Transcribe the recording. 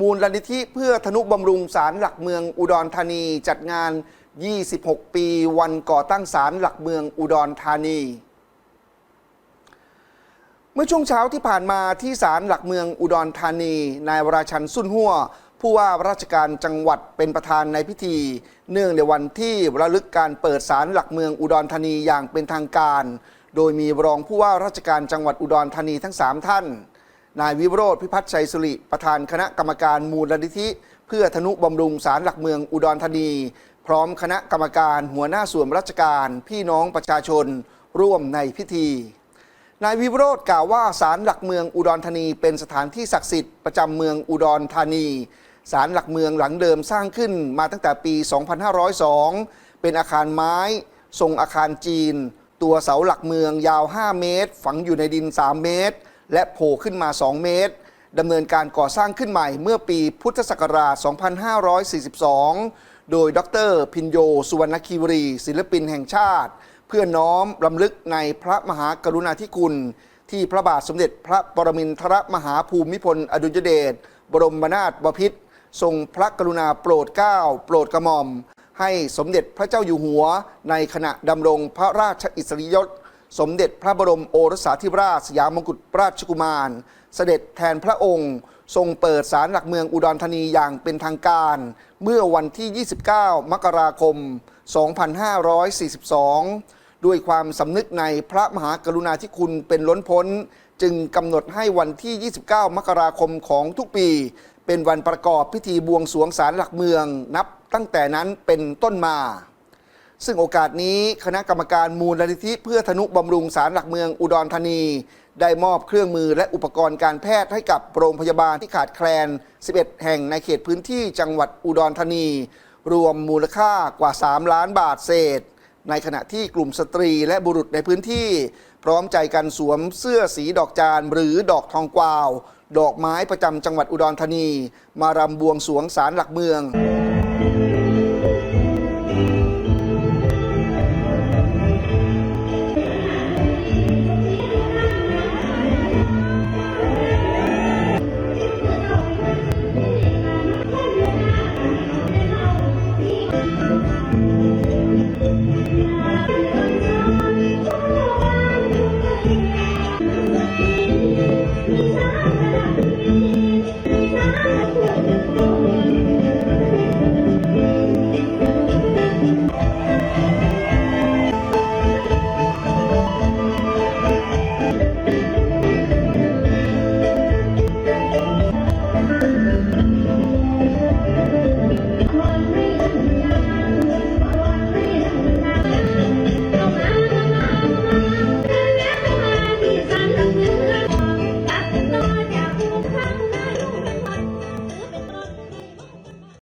มูลนิธิเพื่อธนุบำรุงศาลหลักเมืองอุดรธานี จัดงาน 26 ปีวันก่อตั้งศาลหลักเมืองอุดรธานี เมื่อช่วงเช้าที่ผ่านมาที่ศาลหลักเมืองอุดรธานี นายวราชันสุนหัวผู้ว่าราชการจังหวัดเป็นประธานในพิธี เนื่องในวันที่ระลึกการเปิดศาลหลักเมืองอุดรธานีอย่างเป็นทางการ โดยมีรองผู้ว่าราชการจังหวัดอุดรธานีทั้ง 3 ท่าน นายวิโรธพิพัฒน์ชัยสุริ ประธานคณะกรรมการมูลนิธิ เพื่อธนุบำรุงศาลหลักเมืองอุดรธานี พร้อมคณะกรรมการหัวหน้าส่วนราชการ พี่น้องประชาชน ร่วมในพิธี นายวิโรธกล่าวว่าศาลหลักเมืองอุดรธานี เป็นสถานที่ศักดิ์สิทธิ์ประจำเมืองอุดรธานีศาลหลักเมืองหลังเดิมสร้างขึ้นมาตั้งแต่ปี 2502 เป็นอาคารไม้ ทรงอาคารจีน ตัวเสาหลักเมืองยาว 5 เมตร ฝังอยู่ในดิน 3 เมตร และโผล่ขึ้นมา 2 เมตรดำเนินการก่อสร้างขึ้นใหม่เมื่อปีพุทธศักราช 2542 โดยดรพินโย สุวรรณคีรีศิลปินแห่งชาติ เพื่อน้อมรำลึกในพระมหากรุณาธิคุณ ที่พระบาทสมเด็จพระปรมินทรมหาภูมิพลอดุลยเดชบรมนาถบพิตรทรงพระกรุณาโปรดเกล้าโปรดกระหม่อม ให้สมเด็จพระเจ้าอยู่หัว ในขณะดำรงพระราชอิสริยยศ สมเด็จพระบรมโอรสาธิราชสยามงกุฎราชกุมาร เสด็จแทนพระองค์ ทรงเปิดศาลหลักเมืองอุดรธานีอย่างเป็นทางการ เมื่อวันที่ 29 มกราคม 2542 ด้วยความสำนึกในพระมหากรุณาธิคุณเป็นล้นพ้น จึงกำหนดให้วันที่ 29 มกราคมของทุกปี เป็นวันประกอบพิธีบวงสรวงศาลหลักเมืองนับตั้งแต่นั้นเป็นต้นมา ซึ่งโอกาสนี้คณะกรรมการมูลนิธิเพื่อธนุบำรุงศาลหลักเมืองอุดรธานี ได้มอบเครื่องมือและอุปกรณ์การแพทย์ให้กับโรงพยาบาลที่ขาดแคลน 11 แห่งในเขตพื้นที่จังหวัดอุดรธานี รวมมูลค่ากว่า 3 ล้านบาทเศษ ในขณะที่กลุ่มสตรีและบุรุษในพื้นที่ พร้อมใจกันสวมเสื้อสีดอกจานหรือดอกทองกวาว ดอกไม้ประจำจังหวัดอุดรธานี มารำบวงสวงศาลหลักเมือง